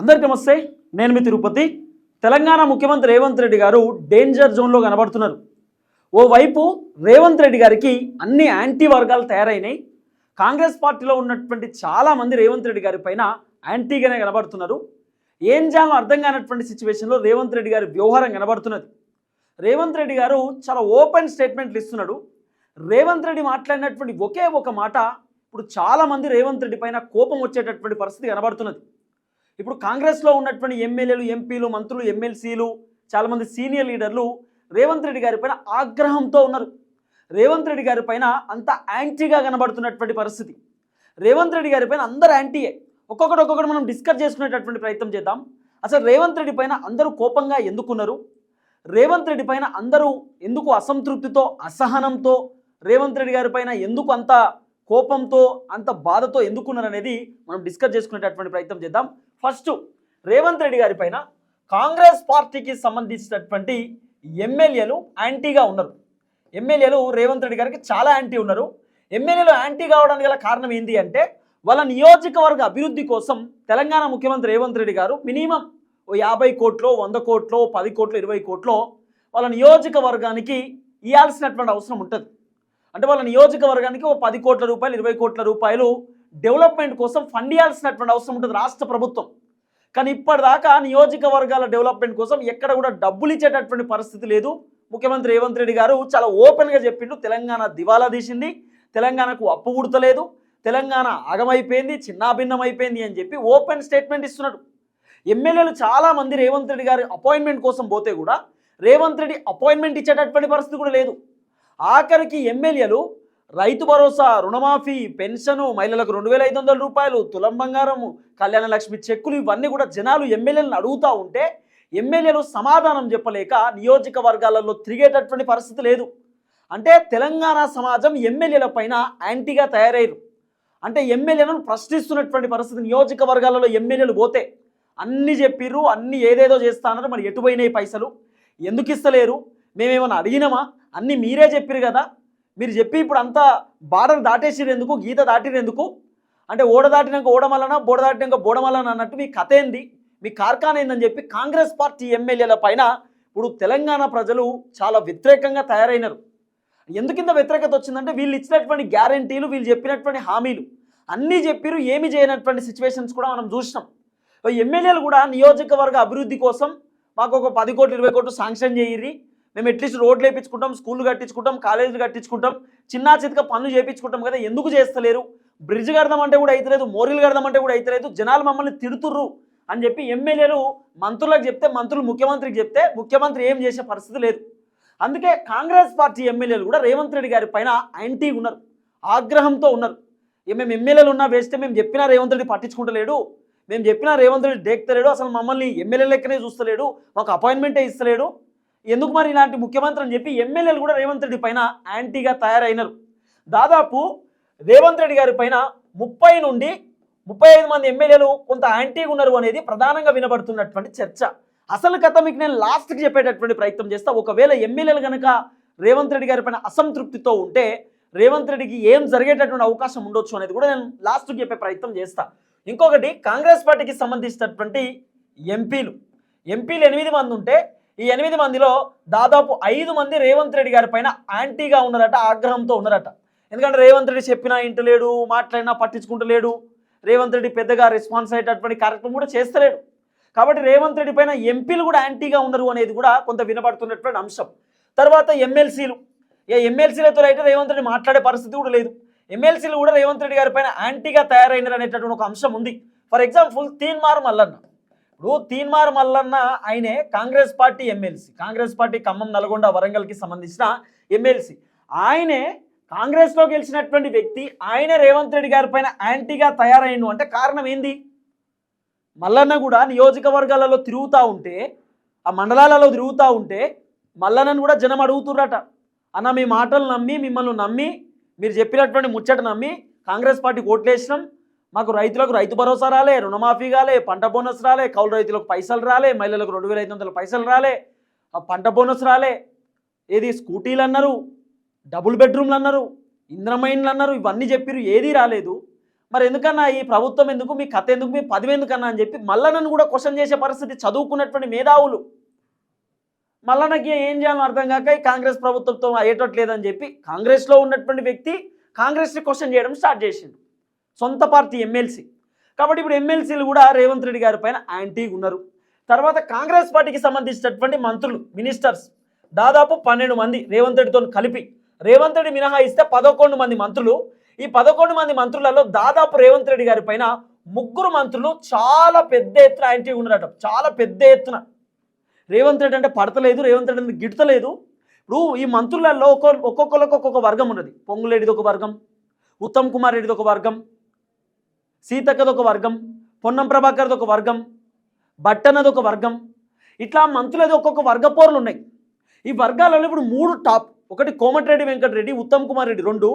అందరికీ నమస్తే నేను మీ తిరుపతి. తెలంగాణ ముఖ్యమంత్రి రేవంత్ రెడ్డి గారు డేంజర్ జోన్లో కనబడుతున్నారు. ఓవైపు రేవంత్ రెడ్డి గారికి అన్ని యాంటీ వర్గాలు తయారైనాయి. కాంగ్రెస్ పార్టీలో ఉన్నటువంటి చాలామంది రేవంత్ రెడ్డి గారి పైన యాంటీగానే కనబడుతున్నారు. ఏం చేయాలో అర్థం కానటువంటి సిచ్యువేషన్లో రేవంత్ రెడ్డి గారి వ్యవహారం కనబడుతున్నది. రేవంత్ రెడ్డి గారు చాలా ఓపెన్ స్టేట్మెంట్లు ఇస్తున్నాడు. రేవంత్ రెడ్డి మాట్లాడినటువంటి ఒకే ఒక మాట ఇప్పుడు చాలామంది రేవంత్ రెడ్డి పైన కోపం వచ్చేటటువంటి పరిస్థితి కనబడుతున్నది. ఇప్పుడు కాంగ్రెస్లో ఉన్నటువంటి ఎమ్మెల్యేలు ఎంపీలు మంత్రులు ఎమ్మెల్సీలు చాలామంది సీనియర్ లీడర్లు రేవంత్ రెడ్డి గారి పైన ఆగ్రహంతో ఉన్నారు. రేవంత్ రెడ్డి గారి పైన అంత యాంటీగా కనబడుతున్నటువంటి పరిస్థితి. రేవంత్ రెడ్డి గారి పైన అందరు యాంటీయే. ఒక్కొక్కటి ఒక్కొక్కటి మనం డిస్కస్ చేసుకునేటటువంటి ప్రయత్నం చేద్దాం. అసలు రేవంత్ రెడ్డి పైన అందరూ కోపంగా ఎందుకున్నారు రేవంత్ రెడ్డి పైన అందరూ ఎందుకు అసంతృప్తితో అసహనంతో రేవంత్ రెడ్డి గారి పైన ఎందుకు అంత కోపంతో అంత బాధతో ఎందుకున్నారు అనేది మనం డిస్కస్ చేసుకునేటటువంటి ప్రయత్నం చేద్దాం. ఫస్ట్ రేవంత్ రెడ్డి గారి పైన కాంగ్రెస్ పార్టీకి సంబంధించినటువంటి ఎమ్మెల్యేలు యాంటీగా ఉన్నారు. ఎమ్మెల్యేలు రేవంత్ రెడ్డి గారికి చాలా యాంటీ ఉన్నారు. ఎమ్మెల్యేలు యాంటీ కావడానికి గల కారణం ఏంటి అంటే వాళ్ళ నియోజకవర్గ అభివృద్ధి కోసం తెలంగాణ ముఖ్యమంత్రి రేవంత్ రెడ్డి గారు మినిమం ఓ యాభై కోట్లో వంద కోట్లో పది కోట్లు ఇరవై కోట్లో వాళ్ళ నియోజకవర్గానికి ఇవ్వాల్సినటువంటి అవసరం ఉంటుంది. అంటే వాళ్ళ నియోజకవర్గానికి ఓ పది కోట్ల రూపాయలు ఇరవై కోట్ల రూపాయలు డెవలప్మెంట్ కోసం ఫండ్ ఇవ్వాల్సినటువంటి అవసరం ఉంటుంది రాష్ట్ర ప్రభుత్వం. కానీ ఇప్పటిదాకా నియోజకవర్గాల డెవలప్మెంట్ కోసం ఎక్కడ కూడా డబ్బులు ఇచ్చేటటువంటి పరిస్థితి లేదు. ముఖ్యమంత్రి రేవంత్ రెడ్డి గారు చాలా ఓపెన్గా చెప్పిండు తెలంగాణ దివాలా తీసింది తెలంగాణకు అప్పు గుడతలేదు తెలంగాణ ఆగమైపోయింది చిన్నాభిన్నం అయిపోయింది అని చెప్పి ఓపెన్ స్టేట్మెంట్ ఇస్తున్నాడు. ఎమ్మెల్యేలు చాలామంది రేవంత్ రెడ్డి గారి అపాయింట్మెంట్ కోసం పోతే కూడా రేవంత్ రెడ్డి అపాయింట్మెంట్ ఇచ్చేటటువంటి పరిస్థితి కూడా లేదు. ఆఖరికి ఎమ్మెల్యేలు రైతు భరోసా రుణమాఫీ పెన్షను మహిళలకు రెండు వేల ఐదు వందల రూపాయలు తులం బంగారము కళ్యాణ లక్ష్మి చెక్కులు ఇవన్నీ కూడా జనాలు ఎమ్మెల్యేలను అడుగుతూ ఉంటే ఎమ్మెల్యేలు సమాధానం చెప్పలేక నియోజకవర్గాలలో తిరిగేటటువంటి పరిస్థితి లేదు. అంటే తెలంగాణ సమాజం ఎమ్మెల్యేల పైన యాంటీగా తయారయ్యారు. అంటే ఎమ్మెల్యేలను ప్రశ్నిస్తున్నటువంటి పరిస్థితి నియోజకవర్గాలలో ఎమ్మెల్యేలు పోతే అన్ని చెప్పిర్రు అన్ని ఏదేదో చేస్తానన్నారు మరి ఎటుపోయినాయి పైసలు? ఎందుకు ఇస్తలేరు? మేమేమైనా అడిగినామా? అన్నీ మీరే చెప్పారు కదా. మీరు చెప్పి ఇప్పుడు అంతా బార్డర్ దాటేసిరు ఎందుకు? గీత దాటిరు ఎందుకు? అంటే ఓడ దాటినాక ఓడమలన బోడ దాటినాక బోడమలన అన్నట్టు మీ కథ ఏంది? మీ కార్ఖాన ఏందని చెప్పి కాంగ్రెస్ పార్టీ ఎమ్మెల్యేల పైన ఇప్పుడు తెలంగాణ ప్రజలు చాలా వ్యతిరేకంగా తయారైనారు. ఎందుకింత వ్యతిరేకత వచ్చిందంటే వీళ్ళు ఇచ్చినటువంటి గ్యారంటీలు వీళ్ళు చెప్పినటువంటి హామీలు అన్నీ చెప్పిరు ఏమి చేయనటువంటి సిచ్యువేషన్స్ కూడా మనం చూసినాం. ఎమ్మెల్యేలు కూడా నియోజకవర్గ అభివృద్ధి కోసం మాకు ఒక పది కోట్లు ఇరవై కోట్లు శాంక్షన్ చేయర్రి. మేము అట్లీస్ట్ రోడ్లు వేయించుకుంటాం స్కూళ్ళు కట్టించుకుంటాం కాలేజీలు కట్టించుకుంటాం. చిన్న చితక పనులు చేయించుకుంటాం కదా ఎందుకు చేస్తలేరు? బ్రిడ్జ్ కడదామంటే కూడా అయితలేదు మోరీలు కడదామంటే కూడా అయితలేదు జనాలు మమ్మల్ని తిడుతుర్రు అని చెప్పి ఎమ్మెల్యేలు మంత్రులకు చెప్తే మంత్రులు ముఖ్యమంత్రికి చెప్తే ముఖ్యమంత్రి ఏం చేసే పరిస్థితి లేదు. అందుకే కాంగ్రెస్ పార్టీ ఎమ్మెల్యేలు కూడా రేవంత్ రెడ్డి గారి పైన యాంటీ ఉన్నారు ఆగ్రహంతో ఉన్నారు. మేము ఎమ్మెల్యేలు ఉన్నా వేస్తే మేము చెప్పినా రేవంత్ రెడ్డి పట్టించుకుంటలేడు మేము చెప్పినా రేవంత్ రెడ్డి డేక్తలేడు అసలు మమ్మల్ని ఎమ్మెల్యే లెక్కనే చూస్తలేడు మాకు అపాయింట్మెంటే ఇస్తలేడు. ఎందుకు మరి ఇలాంటి ముఖ్యమంత్రి అని చెప్పి ఎమ్మెల్యేలు కూడా రేవంత్ రెడ్డి పైన యాంటీగా తయారైనారు. దాదాపు రేవంత్ రెడ్డి గారి పైన ముప్పై నుండి ముప్పై ఐదు మంది ఎమ్మెల్యేలు కొంత యాంటీగా ఉన్నారు అనేది ప్రధానంగా వినబడుతున్నటువంటి చర్చ. అసలు కథ మీకు నేను లాస్ట్కి చెప్పేటటువంటి ప్రయత్నం చేస్తా. ఒకవేళ ఎమ్మెల్యేలు కనుక రేవంత్ రెడ్డి గారి పైన అసంతృప్తితో ఉంటే రేవంత్ రెడ్డికి ఏం జరిగేటటువంటి అవకాశం ఉండొచ్చు అనేది కూడా నేను లాస్ట్కి చెప్పే ప్రయత్నం చేస్తా. ఇంకొకటి కాంగ్రెస్ పార్టీకి సంబంధించినటువంటి ఎంపీలు. ఎంపీలు ఎనిమిది మంది ఉంటే ఈ ఎనిమిది మందిలో దాదాపు ఐదు మంది రేవంత్ రెడ్డి గారి పైన యాంటీగా ఉన్నారట ఆగ్రహంతో ఉన్నారట. ఎందుకంటే రేవంత్ రెడ్డి చెప్పినా ఇంటలేడు మాట్లాడినా పట్టించుకుంటలేడు. రేవంత్ రెడ్డి పెద్దగా రెస్పాన్స్ అయ్యేటటువంటి కార్యక్రమం కూడా చేస్తలేడు. కాబట్టి రేవంత్ రెడ్డి పైన ఎంపీలు కూడా యాంటీగా ఉన్నారు అనేది కూడా కొంత వినబడుతున్నటువంటి అంశం. తర్వాత ఎమ్మెల్సీలు. ఏ ఎమ్మెల్సీలతో అయితే రేవంత్ రెడ్డి మాట్లాడే పరిస్థితి కూడా లేదు. ఎమ్మెల్సీలు కూడా రేవంత్ రెడ్డి గారి పైన యాంటీగా తయారైనారు అనేటటువంటి ఒక అంశం ఉంది. For example Teenmaar Mallanna. ఇప్పుడు తీన్మార్ మల్లన్న ఆయనే Congress party MLC. Congress party Khammam Nalgonda వరంగల్కి సంబంధించిన ఎమ్మెల్సీ. ఆయనే కాంగ్రెస్లో గెలిచినటువంటి వ్యక్తి ఆయన రేవంత్ రెడ్డి గారి పైన యాంటీగా తయారైండు. అంటే కారణం ఏంది? మల్లన్న కూడా నియోజకవర్గాలలో తిరుగుతూ ఉంటే ఆ మండలాలలో తిరుగుతూ ఉంటే మల్లన్నను కూడా జనం అడుగుతుర్రట. అన్న మీ మాటలు నమ్మి మిమ్మల్ని నమ్మి మీరు చెప్పినటువంటి ముచ్చట నమ్మి కాంగ్రెస్ పార్టీకి ఓట్లేసినాం. మాకు రైతులకు రైతు భరోసా రాలే రుణమాఫీ కాలే పంట బోనస్ రాలే కౌలు రైతులకు పైసలు రాలే మహిళలకు రెండు వేల ఐదు వందల పైసలు రాలే ఆ పంట బోనస్ రాలే. ఏది స్కూటీలు అన్నారు డబుల్ బెడ్రూమ్లు అన్నారు ఇంద్రమైన్లు అన్నారు ఇవన్నీ చెప్పిరు ఏదీ రాలేదు. మరి ఎందుకన్నా ఈ ప్రభుత్వం ఎందుకు మీ కథ ఎందుకు మీ పదవి ఎందుకన్నా అని చెప్పి మళ్ళా నన్ను కూడా క్వశ్చన్ చేసే పరిస్థితి చదువుకున్నటువంటి మేధావులు. మళ్ళా నాకు ఏం చేయాలో అర్థం కాక ఈ కాంగ్రెస్ ప్రభుత్వంతో అయ్యేటట్లేదని చెప్పి కాంగ్రెస్లో ఉన్నటువంటి వ్యక్తి కాంగ్రెస్ని క్వశ్చన్ చేయడం స్టార్ట్ చేసిండు. సొంత పార్టీ ఎమ్మెల్సీ. కాబట్టి ఇప్పుడు ఎమ్మెల్సీలు కూడా రేవంత్ రెడ్డి గారి పైన యాంటీగా ఉన్నారు. తర్వాత కాంగ్రెస్ పార్టీకి సంబంధించినటువంటి మంత్రులు మినిస్టర్స్ దాదాపు పన్నెండు మంది రేవంత్ రెడ్డితో కలిపి రేవంత్ రెడ్డి మినహాయిస్తే పదకొండు మంది మంత్రులు. ఈ పదకొండు మంది మంత్రులలో దాదాపు రేవంత్ రెడ్డి గారి పైన ముగ్గురు మంత్రులు చాలా పెద్ద ఎత్తున యాంటీ ఉన్నారట. చాలా పెద్ద ఎత్తున. రేవంత్ రెడ్డి అంటే పడతలేదు రేవంత్ రెడ్డి అంటే గిడతలేదు ఇప్పుడు ఈ మంత్రులలో ఒక్కొక్క ఒక్కొక్కరికి ఒక్కొక్క వర్గం ఉన్నది. పొంగులేడిది ఒక వర్గం ఉత్తమ్ కుమార్ రెడ్డిది ఒక వర్గం సీతక్కది ఒక వర్గం పొన్నం ప్రభాకర్ది ఒక వర్గం బట్టనది ఒక వర్గం ఇట్లా మంత్రులది ఒక్కొక్క వర్గ పోర్లు ఉన్నాయి ఈ వర్గాలలో ఇప్పుడు మూడు టాప్. ఒకటి కోమటిరెడ్డి వెంకటరెడ్డి ఉత్తమ్ కుమార్ రెడ్డి రెండు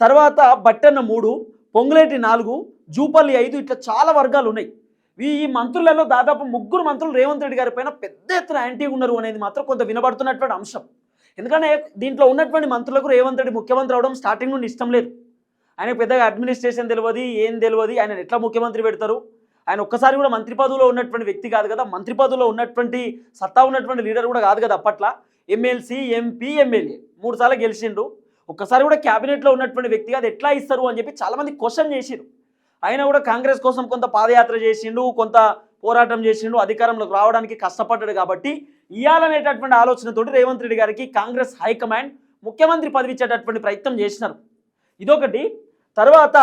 తర్వాత బట్టన్న మూడు పొంగులేటి నాలుగు జూపల్లి ఐదు ఇట్లా చాలా వర్గాలు ఉన్నాయి ఈ ఈ మంత్రులలో దాదాపు ముగ్గురు మంత్రులు రేవంత్ రెడ్డి గారి పైన పెద్ద ఎత్తున యాంటీ ఉన్నారు అనేది మాత్రం కొంత వినబడుతున్నటువంటి అంశం. ఎందుకంటే దీంట్లో ఉన్నటువంటి మంత్రులకు రేవంత్ రెడ్డి ముఖ్యమంత్రి అవడం స్టార్టింగ్ నుండి ఇష్టం లేదు. ఆయన పెద్దగా అడ్మినిస్ట్రేషన్ తెలియదు ఏం తెలియదు ఆయన ఎట్లా ముఖ్యమంత్రి పెడతారు? ఆయన ఒక్కసారి కూడా మంత్రి పదవిలో ఉన్నటువంటి వ్యక్తి కాదు కదా మంత్రి పదవిలో ఉన్నటువంటి సత్తా ఉన్నటువంటి లీడర్ కూడా కాదు కదా అప్పట్లో. ఎమ్మెల్సీ ఎంపీ ఎమ్మెల్యే మూడు సార్లు గెలిచిండు. ఒక్కసారి కూడా క్యాబినెట్లో ఉన్నటువంటి వ్యక్తి అది ఎట్లా ఇస్తారు అని చెప్పి చాలామంది క్వశ్చన్ చేసిండు ఆయన కూడా కాంగ్రెస్ కోసం కొంత పాదయాత్ర చేసిండు కొంత పోరాటం చేసిండు అధికారంలోకి రావడానికి కష్టపడ్డాడు కాబట్టి ఇవ్వాలనేటటువంటి ఆలోచనతోటి రేవంత్ రెడ్డి గారికి కాంగ్రెస్ హైకమాండ్ ముఖ్యమంత్రి పదవి ఇచ్చేటటువంటి ప్రయత్నం చేసినారు. ఇదొకటి. తర్వాత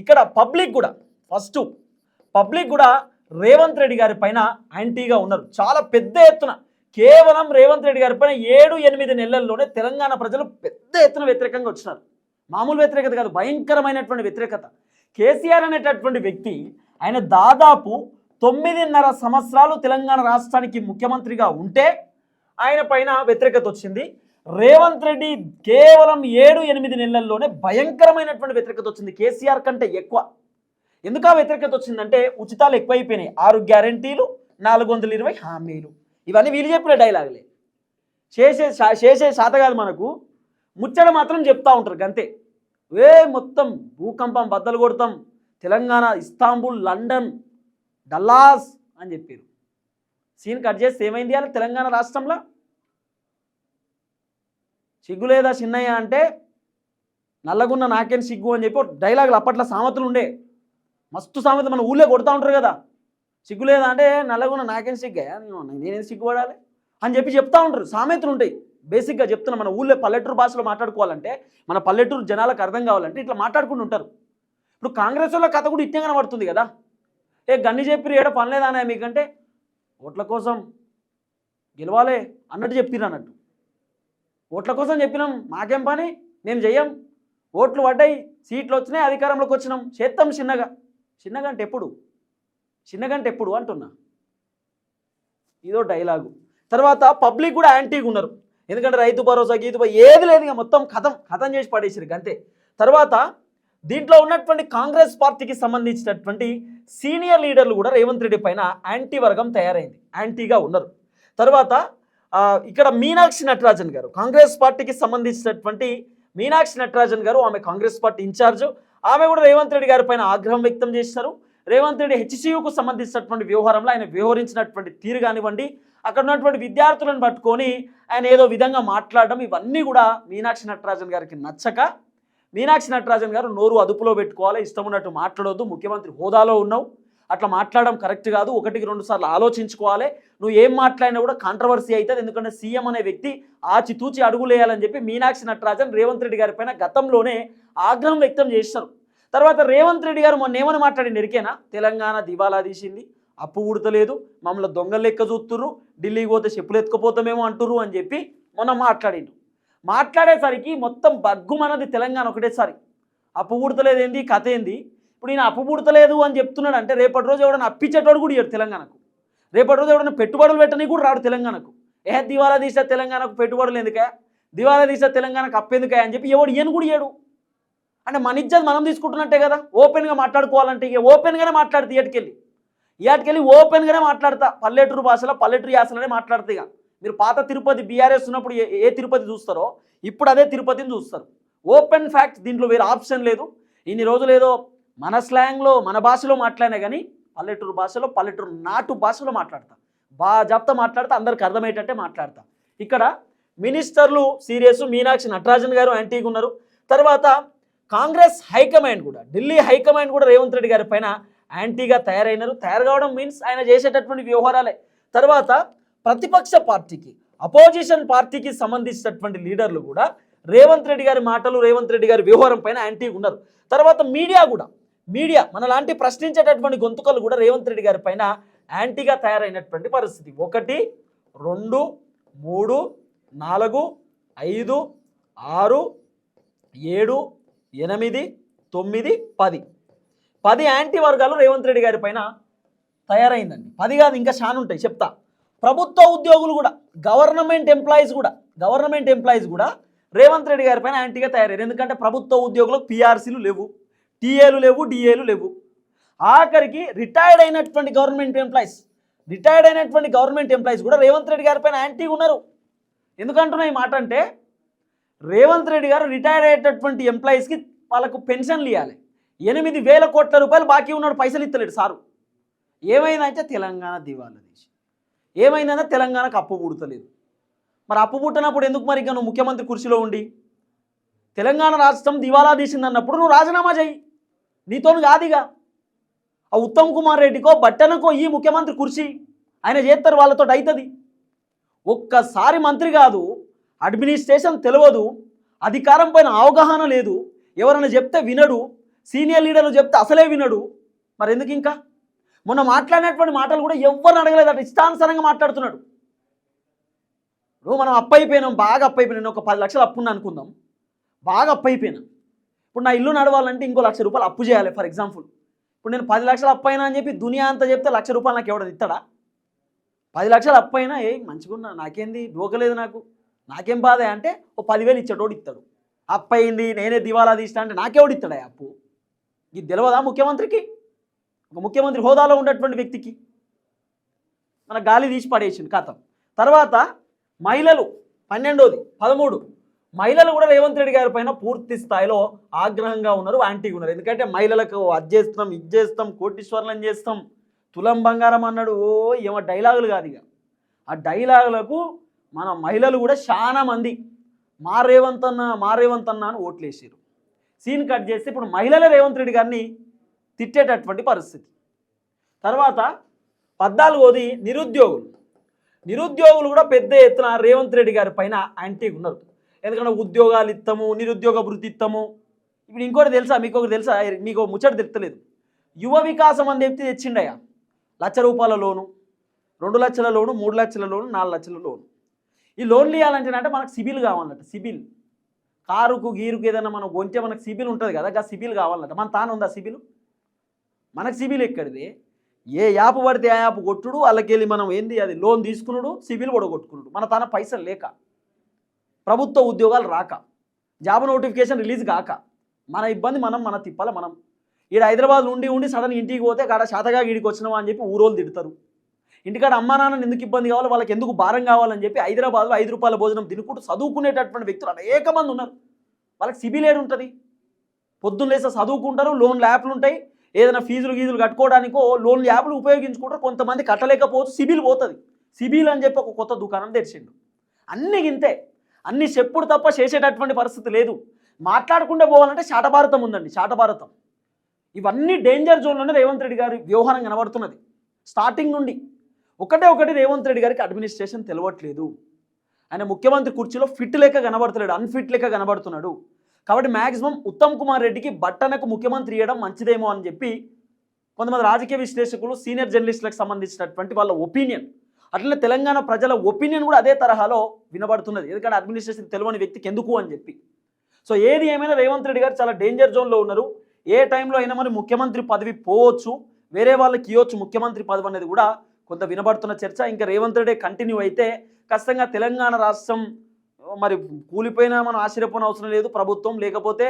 ఇక్కడ పబ్లిక్ కూడా ఫస్ట్ పబ్లిక్ కూడా రేవంత్ రెడ్డి గారి పైన యాంటీగా ఉన్నారు. చాలా పెద్ద ఎత్తున కేవలం రేవంత్ రెడ్డి గారి పైన ఏడు ఎనిమిది నెలల్లోనే తెలంగాణ ప్రజలు పెద్ద ఎత్తున వ్యతిరేకంగా వచ్చినారు. మామూలు వ్యతిరేకత కాదు భయంకరమైనటువంటి వ్యతిరేకత. కేసీఆర్ అనేటటువంటి వ్యక్తి ఆయన దాదాపు తొమ్మిదిన్నర సంవత్సరాలు తెలంగాణ రాష్ట్రానికి ముఖ్యమంత్రిగా ఉంటే ఆయన పైన వ్యతిరేకత వచ్చింది. రేవంత్ రెడ్డి కేవలం ఏడు ఎనిమిది నెలల్లోనే భయంకరమైనటువంటి వ్యతిరేకత వచ్చింది కేసీఆర్ కంటే ఎక్కువ. ఎందుకు ఆ వ్యతిరేకత వచ్చిందంటే ఉచితాలు ఎక్కువైపోయినాయి. ఆరు గ్యారంటీలు నాలుగు వందల ఇరవై హామీలు. ఇవన్నీ వీళ్ళు చెప్పిన డైలాగులే. చేసే చేసే శాత కాదు మనకు. ముచ్చట మాత్రం చెప్తా ఉంటారు గంతే. ఏ మొత్తం భూకంపం బద్దలు కొడతాం. తెలంగాణ ఇస్తాంబుల్ లండన్ డల్లాస్ అని చెప్పారు. సీన్ కట్ చేస్తే ఏమైంది అలా తెలంగాణ రాష్ట్రంలో? సిగ్గు లేదా చిన్నయ్య అంటే నల్లగున్న నాకేం సిగ్గు అని చెప్పి డైలాగులు అప్పట్లో సామెతలు ఉండే. మస్తు సామెత మన ఊళ్ళో కొడుతూ ఉంటారు కదా. సిగ్గు లేదా అంటే నల్లగున్న నాకేం సిగ్గయ్యా నేను- నేనేం సిగ్గుపడాలి? అని చెప్పి చెప్తా ఉంటారు. సామెతలు ఉంటాయి. బేసిక్గా చెప్తున్నా మన ఊళ్ళో పల్లెటూరు భాషలో మాట్లాడుకోవాలంటే మన పల్లెటూరు జనాలకు అర్థం కావాలంటే ఇట్లా మాట్లాడుకుంటూ ఉంటారు. ఇప్పుడు కాంగ్రెస్ వాళ్ళ కథ కూడా ఇట్టే కనబడుతుంది కదా. ఏ గన్ని చెప్పిరు ఏడ పనిలేదానే మీకంటే? ఓట్ల కోసం గెలవాలి అన్నట్టు చెప్పిరు అన్నట్టు. ఓట్ల కోసం చెప్పినాం. మాకేం పని? మేము చెయ్యం ఓట్లు పడ్డాయి. సీట్లు వచ్చినాయి. అధికారంలోకి వచ్చినాం. చేస్తాం చిన్నగా. చిన్నగా అంటే ఎప్పుడు? చిన్నగా అంటే ఎప్పుడు అంటున్నా. ఇదో డైలాగు. తర్వాత పబ్లిక్ కూడా యాంటీగా ఉన్నారు. ఎందుకంటే రైతు భరోసా గీతు ఏది లేదు ఇక మొత్తం కథం కథం చేసి పడేసారు అంతే తర్వాత దీంట్లో ఉన్నటువంటి కాంగ్రెస్ పార్టీకి సంబంధించినటువంటి సీనియర్ లీడర్లు కూడా రేవంత్ రెడ్డి పైన యాంటీ వర్గం తయారైంది. యాంటీగా ఉన్నారు. తర్వాత ఇక్కడ మీనాక్షి నటరాజన్ గారు కాంగ్రెస్ పార్టీకి సంబంధించినటువంటి మీనాక్షి నటరాజన్ గారు ఆమె కాంగ్రెస్ పార్టీ ఇన్ఛార్జ్. ఆమె కూడా రేవంత్ రెడ్డి గారి పైన ఆగ్రహం వ్యక్తం చేశారు. రేవంత్ రెడ్డి హెచ్సియుకు సంబంధించినటువంటి వ్యవహారంలో ఆయన వ్యవహరించినటువంటి తీరు కానివ్వండి అక్కడ ఉన్నటువంటి విద్యార్థులను పట్టుకొని ఆయన ఏదో విధంగా మాట్లాడడం ఇవన్నీ కూడా మీనాక్షి నటరాజన్ గారికి నచ్చక మీనాక్షి నటరాజన్ గారు నోరు అదుపులో పెట్టుకోవాలి ఇష్టం ఉన్నట్టు మాట్లాడొద్దు ముఖ్యమంత్రి హోదాలో ఉన్నావు. అట్లా మాట్లాడడం కరెక్ట్ కాదు. ఒకటికి రెండు సార్లు ఆలోచించుకోవాలి. నువ్వు ఏం మాట్లాడినా కూడా కాంట్రవర్సీ అవుతుంది. ఎందుకంటే సీఎం అనే వ్యక్తి ఆచితూచి అడుగులేయాలని చెప్పి మీనాక్షి నటరాజన్ రేవంత్ రెడ్డి గారి పైన గతంలోనే ఆగ్రహం వ్యక్తం చేశారు. తర్వాత రేవంత్ రెడ్డి గారు మొన్న ఏమని మాట్లాడి ఎరికేనా? తెలంగాణ దివాలా తీసింది. అప్పు ఉడతలేదు. మమ్మల్ని దొంగలు లెక్క చూస్తుర్రు. ఢిల్లీకి పోతే చెప్పులు ఎత్తుకుపోతామేమో అంటుర్రు అని చెప్పి మొన్న మాట్లాడిండు. మాట్లాడేసరికి మొత్తం బగ్గుమన్నది తెలంగాణ ఒకటేసారి. అప్పు పుడతలేదు ఏంది కథ ఏంది? ఇప్పుడు నేను అప్పు పుడతలేదు అని చెప్తున్నాడు అంటే రేపటి రోజు ఎవడన్నా అప్పించేటోడు కూడా ఇయ్యడు తెలంగాణకు. రేపటి రోజు ఎవడన్నా పెట్టుబడులు పెట్టని కూడా రాడు తెలంగాణకు. ఏ దివాలా తీసా తెలంగాణకు పెట్టుబడులు ఎందుకే? దివాలా తీసా తెలంగాణకు అప్పెందుకే అని చెప్పి ఎవడు ఈయన కూడా ఇయ్యాడు. అంటే మన ఇజ్జత్ మనం తీసుకుంటున్నట్టే కదా? ఓపెన్గా మాట్లాడుకోవాలంటే ఇక ఓపెన్గానే మాట్లాడుతుంది ఇటుకెళ్ళి ఇటుకెళ్ళి ఓపెన్గానే మాట్లాడతా. పల్లెటూరు భాషలో పల్లెటూరు యాసలోనే మాట్లాడతా ఇక. మీరు పాత తిరుపతి బీఆర్ఎస్ ఉన్నప్పుడు ఏ ఏ తిరుపతి చూస్తారో ఇప్పుడు అదే తిరుపతిని చూస్తారు. ఓపెన్ ఫ్యాక్ట్ దీంట్లో వేరే ఆప్షన్ లేదు. ఇన్ని రోజులు ఏదో మన స్లాంగ్లో మన భాషలో మాట్లాడినా కానీ పల్లెటూరు భాషలో పల్లెటూరు నాటు భాషలో మాట్లాడతా. బాగా జాబితా మాట్లాడతా అందరికి అర్థమయ్యేటట్టే మాట్లాడతా. ఇక్కడ మినిస్టర్లు సీరియస్ మీనాక్షి నటరాజన్ గారు యాంటీగా ఉన్నారు. తర్వాత కాంగ్రెస్ హైకమాండ్ కూడా ఢిల్లీ హైకమాండ్ కూడా రేవంత్ రెడ్డి గారి పైన యాంటీగా తయారైనారు. తయారు కావడం మీన్స్ ఆయన చేసేటటువంటి వ్యవహారాలే. తర్వాత ప్రతిపక్ష పార్టీకి అపోజిషన్ పార్టీకి సంబంధించినటువంటి లీడర్లు కూడా రేవంత్ రెడ్డి గారి మాటలు రేవంత్ రెడ్డి గారి వ్యవహారం పైన యాంటీగా ఉన్నారు. తర్వాత మీడియా కూడా మీడియా మనలాంటి ప్రశ్నించేటటువంటి గొంతుకలు కూడా రేవంత్ రెడ్డి గారి పైన యాంటీగా తయారైనటువంటి పరిస్థితి. ఒకటి రెండు మూడు నాలుగు ఐదు ఆరు ఏడు ఎనిమిది తొమ్మిది పది. పది యాంటీ వర్గాలు రేవంత్ రెడ్డి గారి పైన తయారైందండి. పది కాదు ఇంకా చాలా ఉంటాయి చెప్తా. ప్రభుత్వ ఉద్యోగులు కూడా గవర్నమెంట్ ఎంప్లాయీస్ కూడా గవర్నమెంట్ ఎంప్లాయీస్ కూడా రేవంత్ రెడ్డి గారి పైన యాంటీగా తయారయ్యారు. ఎందుకంటే ప్రభుత్వ ఉద్యోగులకు పీఆర్సీలు లేవు. టీఏలు లేవు డిఏలు లేవు. ఆఖరికి రిటైర్డ్ అయినటువంటి గవర్నమెంట్ ఎంప్లాయీస్ రిటైర్డ్ అయినటువంటి గవర్నమెంట్ ఎంప్లాయీస్ కూడా రేవంత్ రెడ్డి గారి పైన యాంటీగా ఉన్నారు. ఎందుకంటున్నా ఈ మాట అంటే రేవంత్ రెడ్డి గారు రిటైర్డ్ అయ్యేటటువంటి ఎంప్లాయీస్కి వాళ్ళకు పెన్షన్లు ఇవ్వాలి ఎనిమిది వేల కోట్ల రూపాయలు బాకీ ఉన్నాడు పైసలు ఇస్తలేడు సారు. ఏమైందంటే తెలంగాణ దివాలా దేశం ఏమైందంటే తెలంగాణకు అప్పు పుడతలేదు. మరి అప్పు పుట్టినప్పుడు ఎందుకు మరి ఇక నువ్వు ముఖ్యమంత్రి కుర్చీలో ఉండి? తెలంగాణ రాష్ట్రం దివాలా తీసిందన్నప్పుడు నువ్వు రాజీనామా చేయి నీతోను కాదిగా. ఆ ఉత్తమ్ కుమార్ రెడ్డికో బట్టనకో ఈ ముఖ్యమంత్రి కుర్చీ ఆయన చేస్తారు వాళ్ళతో అవుతుంది ఒక్కసారి మంత్రి కాదు అడ్మినిస్ట్రేషన్ తెలియదు అధికారం పైన అవగాహన లేదు. ఎవరైనా చెప్తే వినడు సీనియర్ లీడర్లు చెప్తే అసలే వినడు. మరి ఎందుకు ఇంకా మొన్న మాట్లాడినటువంటి మాటలు కూడా ఎవరిని అడగలేదట ఇష్టానుసారంగా మాట్లాడుతున్నాడు. ఇప్పుడు మనం అప్పైపోయినాం బాగా అప్పు ఒక పది లక్షలు అప్పున్నా అనుకుందాం. బాగా అప్పైపోయినా. ఇప్పుడు నా ఇల్లు నడవాలంటే ఇంకో లక్ష రూపాయలు అప్పు చేయాలి ఫర్ ఎగ్జాంపుల్ ఇప్పుడు నేను పది లక్షలు అప్పు అయినా అని చెప్పి దునియా అంతా చెప్తే లక్ష రూపాయలు నాకు ఎవడది ఇస్తాడా? పది లక్షలు అప్పు అయినా ఏ మంచిగున్నా నాకేంది? దోకలేదు నాకు. నాకేం బాధ అంటే ఓ పదివేలు ఇచ్చేటోడు ఇస్తాడు. అప్పు అయింది నేనే దివాలా తీస్తా అంటే నాకెవడు ఇస్తాడా అప్పు? ఇది తెలియదా ముఖ్యమంత్రికి? ఒక ముఖ్యమంత్రి హోదాలో ఉన్నటువంటి వ్యక్తికి. మన గాలి తీసి పడేసింది కథం తర్వాత మహిళలు పన్నెండోది పదమూడు. మహిళలు కూడా రేవంత్ రెడ్డి గారి పైన పూర్తి స్థాయిలో ఆగ్రహంగా ఉన్నారు యాంటీగా ఉన్నారు. ఎందుకంటే మహిళలకు అది చేస్తాం ఇది చేస్తాం చేస్తాం. తులం బంగారం అన్నాడు ఓ ఏమో డైలాగులు కాదు ఇక. ఆ డైలాగులకు మన మహిళలు కూడా చాలా మంది మా రేవంత్ అన్న మా రేవంత్ అన్న అని ఓట్లేసారు సీన్ కట్ చేస్తే ఇప్పుడు మహిళల రేవంత్ రెడ్డి గారిని తిట్టేటటువంటి పరిస్థితి. తర్వాత పద్నాలుగోది నిరుద్యోగులు. నిరుద్యోగులు కూడా పెద్ద ఎత్తున రేవంత్ రెడ్డి గారి పైన యాంటీగా ఉన్నారు. ఎందుకంటే ఉద్యోగాలు ఇస్తాము నిరుద్యోగ వృత్తి ఇస్తాము ఇప్పుడు ఇంకోటి తెలుసా? మీకు ఒకటి తెలుసా మీకు ముచ్చట తెలుస్తలేదు యువ వికాసం అని చెప్తే తెచ్చిండయా లక్ష రూపాయల లోను రెండు లక్షల లోను మూడు లక్షల లోను నాలుగు లక్షల లోను. ఈ లోన్లు ఇవ్వాలంటేనంటే మనకు సిబిల్ కావాలన్నట్టు సిబిల్. కారుకు గీరుకు ఏదైనా మనం కొంటే మనకు సిబిల్ ఉంటుంది కదా ఆ సిబిల్ కావాలన్నట్టు మన తాను ఉందా సిబిల్? మనకు సిబిల్ ఎక్కడిది? ఏ యాప్ పడితే ఆ యాప్ కొట్టుడు వాళ్ళకెళ్ళి మనం ఏంది అది లోన్ తీసుకున్నాడు సిబిల్ కూడా కొట్టుకున్నాడు మన తన పైసలు లేక. ప్రభుత్వ ఉద్యోగాలు రాక జాబ్ నోటిఫికేషన్ రిలీజ్ కాక మన ఇబ్బంది మనం మన తిప్పాల మనం. ఈడ హైదరాబాద్ ఉండి ఉండి సడన్ ఇంటికి పోతే కాడ శాతగా గీడికి వచ్చినావా అని చెప్పి ఊరోళ్ళు తిడతారు. ఇంటికాడ అమ్మా నాన్న ఎందుకు ఇబ్బంది కావాలి? వాళ్ళకి ఎందుకు భారం కావాలని చెప్పి హైదరాబాద్లో ఐదు రూపాయల భోజనం తినుకుంటూ చదువుకునేటటువంటి వ్యక్తులు అనేక మంది ఉన్నారు. వాళ్ళకి సిబిల్ ఏడు ఉంటుంది. పొద్దున్న లేస్తే చదువుకుంటారు లోన్ యాప్లు ఉంటాయి. ఏదైనా ఫీజులు గీజులు కట్టుకోవడానికో లోన్ యాప్లు ఉపయోగించుకుంటారు. కొంతమంది కట్టలేకపోవచ్చు సిబిల్ పోతుంది. సిబిల్ అని చెప్పి ఒక కొత్త దుకాణం తెరిచిండు. అన్ని గింతే. అన్ని చెప్పుడు తప్ప చేసేటటువంటి పరిస్థితి లేదు. మాట్లాడకుండా పోవాలంటే శాటభారతం ఉందండి శాటభారతం ఇవన్నీ డేంజర్ జోన్లోనే రేవంత్ రెడ్డి గారి వ్యవహారం కనబడుతున్నది. స్టార్టింగ్ నుండి ఒకటే ఒకటి రేవంత్ రెడ్డి గారికి అడ్మినిస్ట్రేషన్ తెలవట్లేదు. ఆయన ముఖ్యమంత్రి కుర్చీలో ఫిట్ లెక్క కనబడుతున్నాడు అన్ఫిట్ లెక్క కనబడుతున్నాడు. కాబట్టి మ్యాక్సిమం ఉత్తమ్ కుమార్ రెడ్డికి బట్టనకు ముఖ్యమంత్రి ఇవ్వడం మంచిదేమో అని చెప్పి కొంతమంది రాజకీయ విశ్లేషకులు సీనియర్ జర్నలిస్టులకు సంబంధించినటువంటి వాళ్ళ ఒపీనియన్ అట్లనే తెలంగాణ ప్రజల ఒపీనియన్ కూడా అదే తరహాలో వినబడుతున్నది. ఎందుకంటే అడ్మినిస్ట్రేషన్ తెలియని వ్యక్తికి ఎందుకు అని చెప్పి. సో ఏది ఏమైనా రేవంత్ రెడ్డి గారు చాలా డేంజర్ జోన్లో ఉన్నారు. ఏ టైంలో అయినా మరి ముఖ్యమంత్రి పదవి పోవచ్చు. వేరే వాళ్ళకి ఇవ్వచ్చు ముఖ్యమంత్రి పదవి అనేది కూడా కొంత వినబడుతున్న చర్చ. ఇంకా రేవంత్ రెడ్డి కంటిన్యూ అయితే ఖచ్చితంగా తెలంగాణ రాష్ట్రం మరి కూలిపోయినా మనం ఆశ్చర్యపోయిన అవసరం లేదు ప్రభుత్వం. లేకపోతే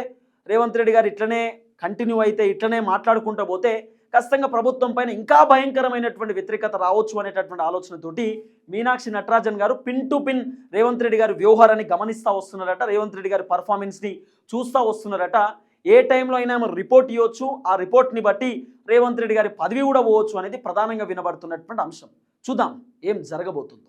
రేవంత్ రెడ్డి గారు ఇట్లనే కంటిన్యూ అయితే ఇట్లనే మాట్లాడుకుంటూ పోతే ఖచ్చితంగా ప్రభుత్వం పైన ఇంకా భయంకరమైనటువంటి వ్యతిరేకత రావచ్చు అనేటటువంటి ఆలోచనతోటి మీనాక్షి నటరాజన్ గారు pin to pin Revanth Reddy గారి వ్యవహారాన్ని గమనిస్తూ వస్తున్నారట రేవంత్ రెడ్డి గారి పర్ఫార్మెన్స్ని చూస్తూ వస్తున్నారట. ఏ టైంలో అయినా మనం రిపోర్ట్ ఇవ్వచ్చు ఆ రిపోర్ట్ని బట్టి రేవంత్ రెడ్డి గారి పదవి కూడా పోవచ్చు అనేది ప్రధానంగా వినబడుతున్నటువంటి అంశం. చూద్దాం ఏం జరగబోతుందో.